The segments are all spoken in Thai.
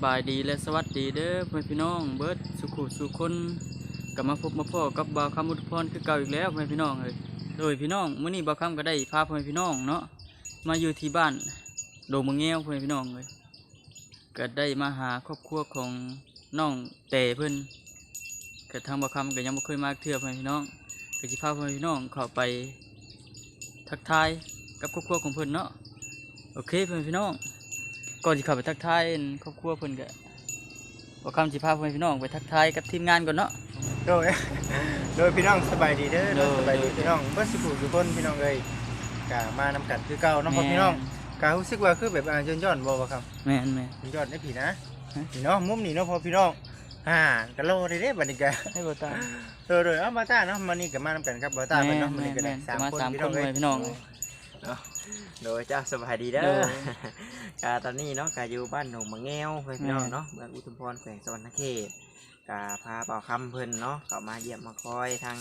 บสบายดีและสวัสดีเด้อเพื่อนพี่น้องเบิร์ดสุขุสุคนกลับมาพบมาพ่อกับบาวคำอุทพรคือเก่าอีกแล้วเพื่อนพี่น้องเลยโดยพี่น้องเมื้อนี้บาวคำก็ได้พาเพื่อนพี่น้องเนาะมาอยู่ที่บ้านโดมเงี้ยวเพื่อนพี่น้องเลยก็ได้มาหาครอบครัวของน้องแต่เพื่อนก็ทางบาวคำก็ยังบ่เคยมาเทื่อเพื่อนพี่น้องก็สิพาเพื่อนพี่น้องเข้าไป ทักทายกับครอบครัวของเพิ่อนเนาะโอเคเพื่อนพี่น้อง ก่อนที่เข้าไปทักทายครอบครัวเพิ่นก็บอกคำสิพาเพื่อนพี่น้องไปทักทายกับทีมงานก่อนเนาะ โดย โดยพี่น้องสบายดีเด้อโดโดยยสบายดีพี่น้องเพื่อสุขุทุกคนพี่น้องเลยกะมานำกันคือเก่าเน้องพ่อพี่น้องกะรู้สึกว่าคือแบบอ่าย้อนย้อนๆบ่บ่ครับแม่นแม่นย้อนได้ผีนะฮะ พี่น้องมุมนี้เนาะพ่อพี่น้องอ่ากะโลได้เด้บัดนี้กะให้บ่ตาม โดยโดยเอาบาต้าเนาะมานี่ก็มานำกันครับบาต้าแม่เพิ่นนเนาะมาแม่นี่นก็ได้แม่นสามมาคนสามพี่คน้อนงเลเลยยพี่น้อง โดยเจ้าสบายดีเด้โดอยกาตอนนี้เนาะกาอยู่บ้านหนองมะแงวเพื่อนพี่น้องแม่เนาะเมืองอุทุมพรแขวงสวรรณเขตกาพาเป่าคำเพิ่นเนาะเขามาเยี่ยมมาคอยทาง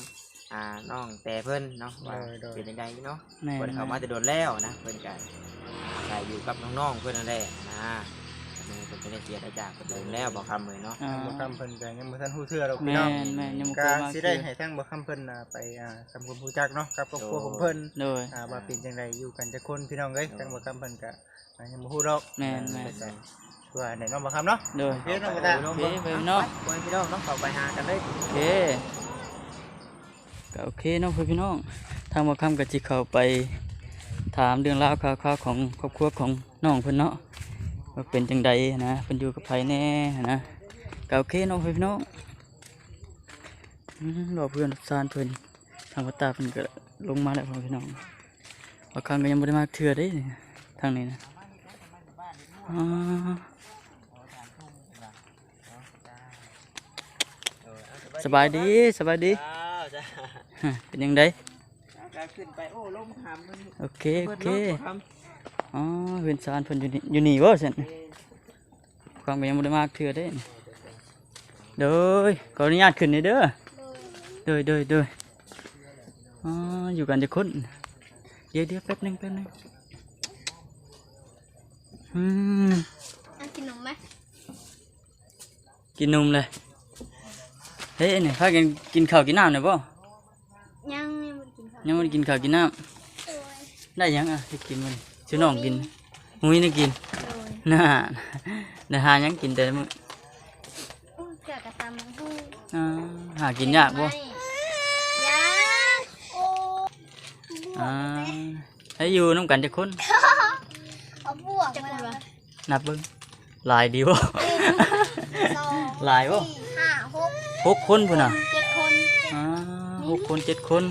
อ่าน้องแต่เพิ่นเนาะว่าเป็นยังไงเนาะแม่นเพิ่นเขามาแต่โดนแล้วนะเพิ่นกาก็อยู่กับน้องๆเพิ่นนั่นแหละนะ เพิ่นเป็นได้เสียได้จากเพิ่นโดนแล้วบอกคำเลยเนาะอ่า บ่คำเพิ่นก็ยังบ่ทันฮู้เทื่อหรอกพี่แม่น้องนแม่นยังบ่เคกะยมาสิได้ให้ทั้งบ่คำเพิ่นน่ะไปอ่าทำความรู้จักเนาะกับครอบครัวของเพิ่นโดย อ่าว่าเป็นจังไดอยู่กันจักคนพี่น้องเอ้ยทั้งบ่คำเพิ่นก็อ่ายังบ่ฮู้ดอกแม่นแม่นว่าไหนน้องบ่คำเนาะโดย โอเคน้องกระดาษโอเคไปพี่น้องไปพี่น้องเนาะเขาไปหากันเลย โอเคก็โอเคเน้องพี่น้อง ทางบ่คำก็สิเข้าไปถามเรื่องราวข่าวๆของครอบครัวของน้องเพิ่นเนาะ ว่าเป็นจังใดนะเพิ่นอยู่กับไผแน่นะก็โอเคเน้องพี่น้องอืมรอเพื่อนซานเพิ่นทางวัดตาเพิ่นก็ลงมาแล้วพ่อพี่น้องบ่คำก็ยังบ่ได้มาเทื่อเด้ทางนี้นะอ่าสบายดีสบายดีจ้าฮะเป็นยังไงก็ขึ้นไปโอ้ลมถามมันโอเคโอเค อ๋อเพื่อนซานเพิ่นอยู่นี่อยู่นี่บ่ซั่นความก็ยังบ่ได้มากเทื่อเด้เด้อขออนุญาตขึ้นนี่เด้อเด้อเด้อเด้ออ๋ออยู่กันจะคนเดี๋ยวเดี๋ยวแป๊บหนึงแป๊บหนึงอืมเอากินนมไหมกินนมเลยเฮ้ยนี่พากันกินข้าวกินน้ำหน่อยบ่ยังยังไม่ได้กินข้าวยังบ่ได้กินข้าวกินน้ำโดยได้หยังอะให้กินมัน ชื่อน้องกินมุ้ยนี่กินโดยน่าได้หาหยังกินแต่ละมื้อโอ้ยเกี่ยวกับตามมังฮูอ่าหากินยากบ่ไม่ยากโอ้อ่าให้อยู่น้ำกันจะคนเอาบวกมาแล้วนับเบิ่งหลายดีบ่สองหลายบ่สี่ห้าหกหกคนพุ่นน่ะเจ็ดคนอ่าหกคนเจ็ดคน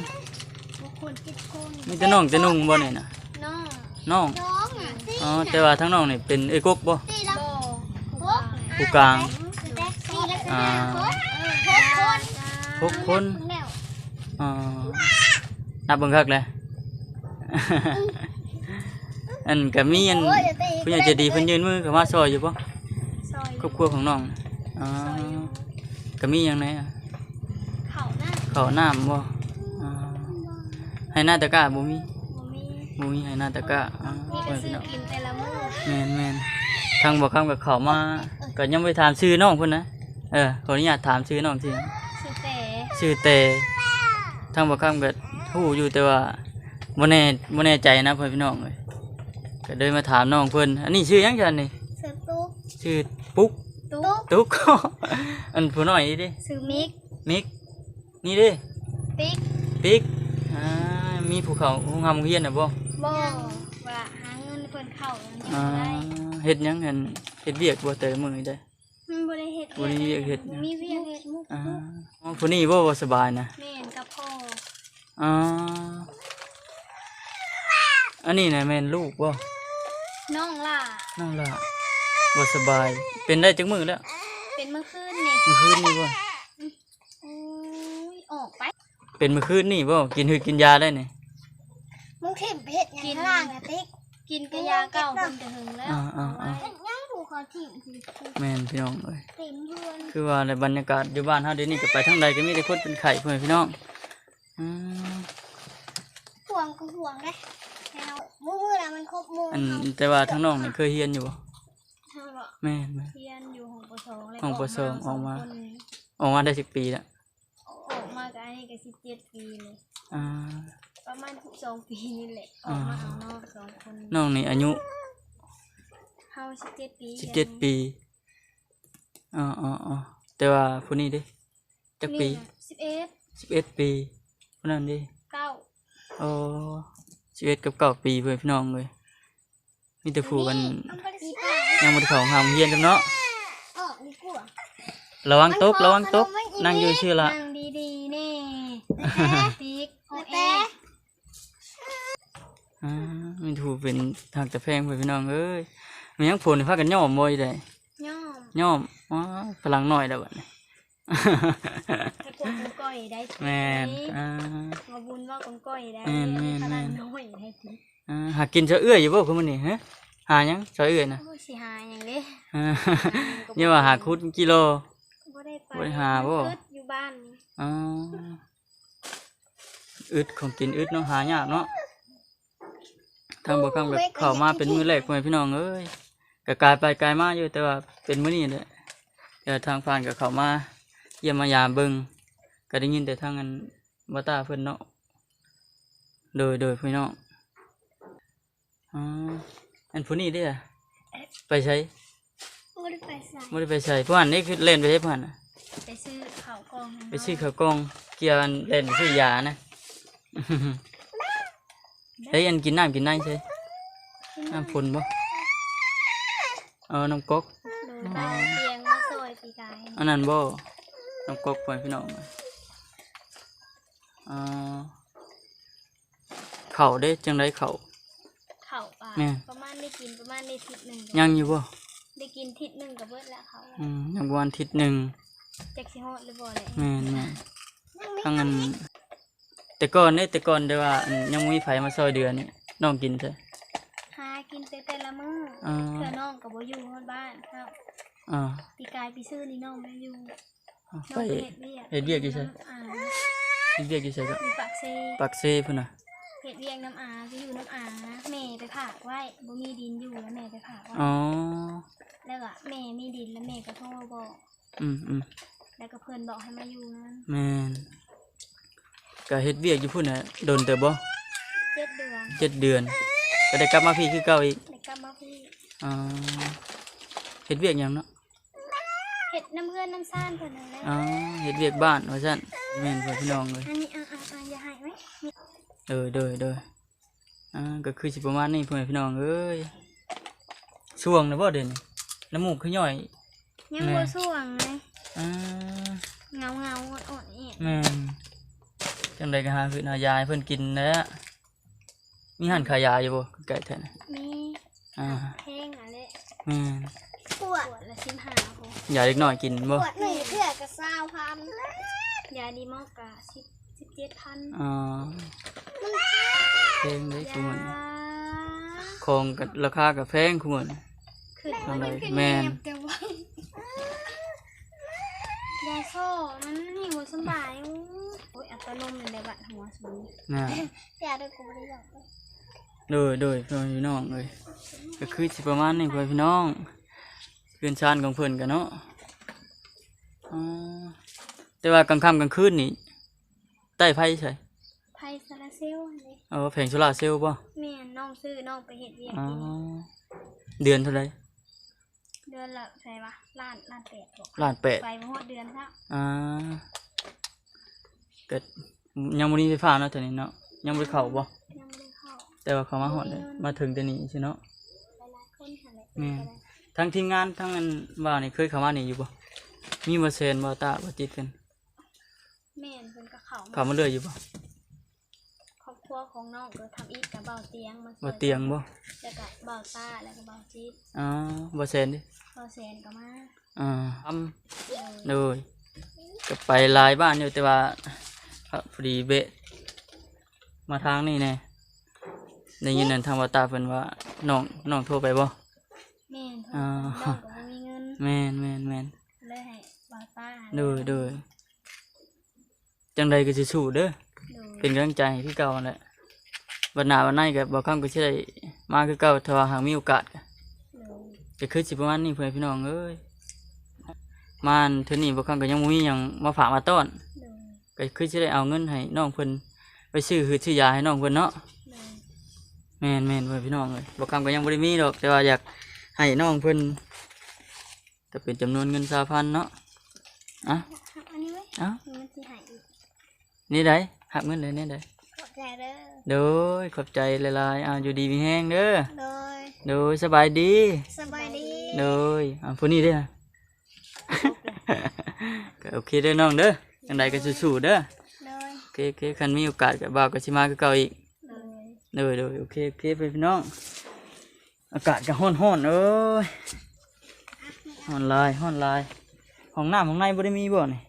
หกคนเจ็ดคนมีแต่น้องแต่นุ่งบ่นี่น่ะน้อง น้อง น้องอะสี่อ๋อแต่ว่าทั้งน้องนี่เป็นเอ้ยกกบ่สี่แล้วหกผู้กลางแท็กซี่แล้วอ่าหกคนหกคนแล้วอ่านับเบิ่งคักเลย อันก็มีอันโอ้ยเดี๋ยวตีผู้ใหญ่ใจดีเพิ่นยืนมือเข้ามาซอยอยู่บ่ซอยครอบครัวของน้องน่ะอ๋อก็มีหยังไงอะเข่าหน้าข้าวน้ำบ่อ่าให้หน้าตะกร้าบ่มีบ่ มีบ่มีให้หน้าตะกร้าอ่ามีไว้แต่พี่ซื้อน้องกินแต่ละมื้อแมนแมนทางบ่คำกับเขามาก็ยังไปถามชื่อน้องเพิ่นนะเออขออนุญาตถามชื่อน้องสิซื้อแต่ชื่อเตทางบ่คำก็ฮู้อยู่แต่ว่าบ่แน่บ่แน่ใจนะเพิ่นพี่น้องเอ้ยก็เลยมาถามน้องเพิ่นอันนี้ชื่อยังจันนี่ซื้อตุ๊กชื่อปุ๊กตุ๊กตุ๊กอันผู้น้อยนี่ดิซื้อมิกมิกนี่ดิปิ๊กปิ๊กอ่ามีภูเขาโรงงานโรงเรียนน่ะบ่ บ่ว่าหาเงินเพิ่นเข้ามันอ่าได้เฮ็ดหยังกันเฮ็ดเวียกบ่แต่ละมื้อได้ มันบ่ได้เฮ็ดบ่ได้เวียกเฮ็ดบ่มีเวียกเฮ็ดอ่าอ๋อผู้นี้บ่บ่สบายนะแม่นกับพ่ออ่าอันนี้นะแม่นลูกบ่น้องล่ะน้องล่ะบ่สบาย เป็นได้จักมื้อแล้วเป็นเมื่อคืนนี่เมื่อคืนนี่บ่โอ้ยออกไปเป็นเมื่อคืนนี่บ่กินหือกินยาได้นี่ มึงเข็มเผ็ดกินล่างอะติ๊กกินกะยาเก่าเพิ่นจะหึงแล้วอ่าอ่าอ่ายังถูกเขาถิ่มแม่นพี่น้องเอ้ยเต็มเพื่อนคือว่าในบรรยากาศอยู่บ้านเฮาเดี๋ยวนี้ก็ไปทางใดก็มีแต่คนเป็นไข้เพิ่นพี่น้องอืมห่วงก็ห่วงได้แล้วมือมือน่ะมันครบมืออันแต่ว่าทางน้องนี่เคยเรียนอยู่บ่เธอบอกแม่นแม่นเรียนอยู่ห้องปสองแล้วห้องปสองออกมา คนออกมาได้สิบปีแล้วออกมากับอันนี้ก็สิบเจ็ดปีเลยอ่า ประมาณสิบสองปีนี่แหละออกมาเอานอกสองคนน้องนี่อายุเฮาสิบเจ็ดปีสิบเจ็ดปีอ๋ออ๋ออ๋อแต่ว่าผู้นี้เด้จักปีสิบเอ็ดสิบเอ็ดปีผู้นั้นเด้เก้าโอ้สิบเอ็ดกับเก้าปีเพื่อนพี่น้องเลยมีแต่ผู้กันปีป้ายังบ่ได้เข้าหามเฮียนกันเนาะออกดีกว่าระวังตกระวังตกนั่งอยู่ชื่อละนั่งดีๆแน่ติ๊กโอเอ อ่ามีถูกเป็นทางตะแพงเพื่อนพี่น้องเอ้ยมันยังผลพากันย่อมบ่อยได้ย่อมย่อมอ๋อพลังน้อยแล้วบัดนี้ให้กดก้นก้อยได้แม่นอ่ามาบุญว่าก้นก้อยได้แม่นแม่นขนาดแม่นน้อยให้ติ๊กอ่าหากินเฉาเอื้อยอยู่บ่คือมื้อนี้ฮะหาหยังเฉาเอื้อยนะโอ้ยสิหาอย่างเด้อ่าอย่าว่าหาคุดกิโลบ่ได้ไปบ่ได้หาบ่เกิดอยู่บ้านนี่อ๋ออึดของกินอึดเนาะหายากเนาะ ทางบ่คำกับเข้ามาเป็นมื้อแรกพ่อแม่พี่น้องเอ้ยก็กลายไปกลายมาอยู่แต่ว่าเป็นมื้อนี้แหละแต่ทางผ่านก็เข้ามาเยี่ยมมายามเบิ่งก็ได้ยินแต่ทางอันบ่ตาเพิ่นเนาะโดยโดยพี่น้องอ๋ออันผู้นี้เด้อไปใช้บ่ได้ไปใส่บ่ได้ไปใช้ผู้อันนี้คือเล่นไปใช้ผู้อันน่ะไปซื้อข้าวกล่องให้ไปซื้อข้าวกล้องเกี่ยวกันเล่นซื้อยานะ เฮ้ยอันกินน้ำกินน้ำใช่น้ำพุนบ่เออน้ำก๊อกโดยบ้านเตียงมาซอยปีกายอันนั้นบ่น้ำก๊อกไปพี่น้องอ่าเข่าเด้จังไรเข่าข้าวปลาแม่ประมาณได้กินประมาณได้ทิศหนึ่งยังอยู่บ่ได้กินทิศหนึ่งกับเบิดแล้วเขาอืมยังประมาณอาทิศหนึ่งจักสิฮอดหรือบ่เลยแม่นแม่นทั้งอัน แต่ก่อนเด้แต่ก่อนแต่ว่าอันยังบ่มีไผมาซอยเดือนนี่น้องกินใช่หากินแต่แต่ละมื้ออ่าเพื่อน้องก็บ่อยู่ฮอดบ้านเฮาอ่าปีกายปีซื้อนี่น้องบ่อยู่น้อ่าองไปไปเฮ็ดเวียกเฮ็ดเวียกอยู่ไสอ่าเฮ็ดเรียกอยู่ไสก็อยู่ปากเซปากเซพุ่นน่ะเฮ็ดเวียกน้ำอาก็อยู่น้ำอาแม่ไปผากไว้บ่มีดินอยู่แล้วแม่ไปผากไว้อ๋อแล้วก็แม่มีดินแล้วแม่ก็โทรบอก อืมอืมแล้วก็เพิ่นบอกให้มาอยู่นั้น แม่น ก็เฮ็ดเวียกอยู่พุ่นน่ะโดนเติบบ่เจ็ดเดือนเจ็ดเดือน ก็ได้กลับมาพี่คือเก่าอีกแล้วกลับมาพี่อ๋อเฮ็ดเวียกหยังเนาะเฮ็ดน้ำเพื่อนน้ำซ่านเพิ่นนั่นแหละอ๋อเฮ็ดเวียกบ้านว่าซั่นแม่นพ่อพี่น้องเลยอันนี้อะอะอะอย่าให้ไว้เดยเดยเดยอ่าก็คือสิประมาณนี้พ่อแม่พี่น้องเอ้ยช่วงนะบ่เด่นน้ำมูกคือย่อย ยังแม่บ่ส่วงเลยอ่าเงาเงาๆอ่อนๆอีกแม่น จังไดก็หาคือหายาให้เพิ่นกินแหล้วมีหันขายยาอยู่บ่ใกล้แท้น่ะมีอ่าแห้งอะไรแม่นปวดปวดละสิบห้าโหยาเล็กน้อยกินบ่ปวดหนึ่งเพื่อกระซาวพันยาดีมอกกะสิบสิบเจ็ดพันอ๋อเพลงได้คุยามื้อนี้ของก็ราคาก็แพงคุมื้อนี้ ขึ้นทำไรแม่น แต่ว่ายาโซ่มันหิวสบายโอ้ ยอัตโนมัติในบัตรหัวสูงน่ะยาด้วยกูไม่ได้หยอกเลยโดยโดยพ่อพี่น้องเลยก็คือสิประมาณนี้พ่อพี่น้องเพื่อนชานของเพื่อนกันเนาะอ๋อแต่ว่ากลางค่ำกลางคืนนี่ใต้ไฟใช่ไพซาลาเซลเลยเอาแผงโซลาร์เซลล์ป่ะแม่น้องซื้อน้องไปเห็ดเวียกอ๋อกินเดือนเท่าไรเดือนละใช่ปะล้านล้านแปดบอกล้านแปดไปมาหมดเดือนแล้วอ่า เกิดยังบ่มีไฟฟ้าเนาะตอนนี้เนาะยังบ่ได้เข้าบ่ยังไม่ได้เข้าแต่ว่าเขามาหอดเลยมาถึงแต่นี้ใช่เนาะหลายๆคนหันเลยแม่ทั้งทีมงานทั้งอันว่านี่เคยเข้ามานี่อยู่บ่มีบ่เซนบ่ตาบ่จิตกันแม่นเพิ่นก็เข้าเข้ามาเลยอยู่บ่ครอบครัวของน้องก็ทำอีกกับเบาเตียงมาช่บ่วยเตียงบ่แล้วก็เบาต้าแล้วก็เบาจีดอ๋อบ่เซนดิเบาแสนก็มาอ่าทเลยำเลยก็ไปหลายบ้านอยู่แต่ว่า ครับพอดีเบะ มาทางนี้แน่ได้ยินนั่นทางว่าตาเพิ่นว่าน้องน้องโทรไปบ่ แม่นเพิ่นอ่า น้องก็บ่มีเงินแม่นแม่นแม่นเลยให้เบาต้าเด้อเด้อจังใดก็สิสู้เด้อเลยเป็นกำลังใจให้คือเก่าแหละวันหน้าวันไหนก็บ่คำก็สิได้มาคือเก่าถ้าว่าหากมีโอกาสก็เลยก็คือสิประมาณนี้เพื่อนพี่น้องเอ้ยมานเทื่อนี้บ่ครั้งก็ยังบ่มีหยังมาฝากมาต้อนโดย ก็คือสิได้เอาเงินให้น้องเพิ่นไปซื้อคือซื้อยาให้น้องเพิ่นเนาะโดยแม่นแม่นเพื่อนพี่น้องเอ้ยบ่ครั้งก็ยังบ่ได้มีดอก แต่ว่าอยากให้น้องเพิ่นก็เป็นจำนวนเงิน2,000เนาะอะหักอันนี้ไว้เอ้ามันสิหายอีกนี่ได้หักเงินเลยนี่ได้ขอบใจเด้อโดยขอบใจหลายๆอ่าอยู่ดีมีแห้งเด้อโดยโดยสบายดีสบายดีโดยอ่าผู้นี้เด้อก็โอเคเด้อน้องเด้อ จังใดก็สู้ๆเด้อโดยโอเคโอเคคันมีโอกาสก็บ่าวก็สิมาคือเก่าอีกโดยโดยโดยโอเคโอเคไปพี่น้อง อากาศก็ร้อนๆเอ้ยร้อนหลายร้อนหลายห้องน้ำห้องในบ่ได้มีบ่นี่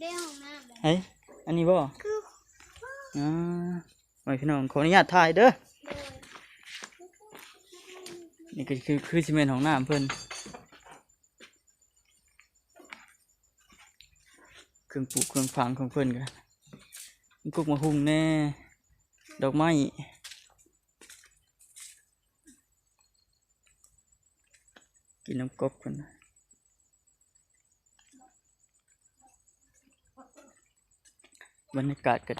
ได้ห้องน้ำเลยเฮ้ยอันนี้บ่คืออ่าไว้พี่น้องขออนุญาตถ่ายเด้อโดยนี่ก็คือคือซีเมนต์ของน้ำเพิ่น เครื่องปลูกเครื่องฝังของเพิ่นกันกุกมะฮุงแน่ ดอกไม้กินน้ำกบกันนะบรรยากาศก็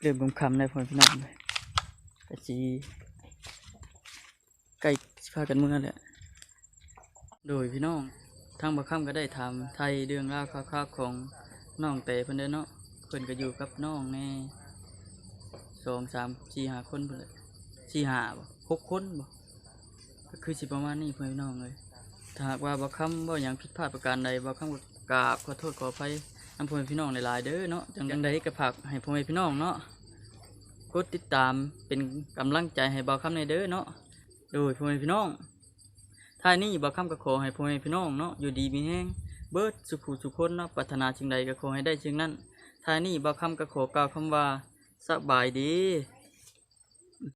เริ่มคำๆในพ่อพี่น้องเลยกะจีใกล้สิพากันเมื่อแหละโดยพี่น้อง ทางบักค่ำก็ได้ถามไทยเรื่องราวคร่าวๆของน้องแต่เพิ่นเด้อเนาะเพิ่นก็อยู่กับน้องแน่สองสามสี่ห้าคนเพิ่นเลยสี่ห้าบ่หกคนบ่ก็คือสิประมาณนี้เพื่อนพี่น้องเลยถ้าหากว่าบักค่ำบ่หยังผิดพลาดประการใดบักค่ำก็กราบขอโทษขออภัยนำพ่อแม่พี่น้องหลายๆเด้อเนาะจังใดก็ฝากให้พ่อแม่พี่น้องเนาะกดติดตามเป็นกำลังใจให้บ่าวคำในเด้อเนาะโดยพ่อแม่พี่น้อง ท้ายนี้บ่คำก็ขอให้พ่อแม่พี่น้องเนาะอยู่ดีมีแห้งเบิดสุขุสุขคนเนาะปรารถนาสิ่งใดก็ขอให้ได้ชิงนั้นท้ายนี้บ่คำก็ขอกล่าวคำว่าสบายดี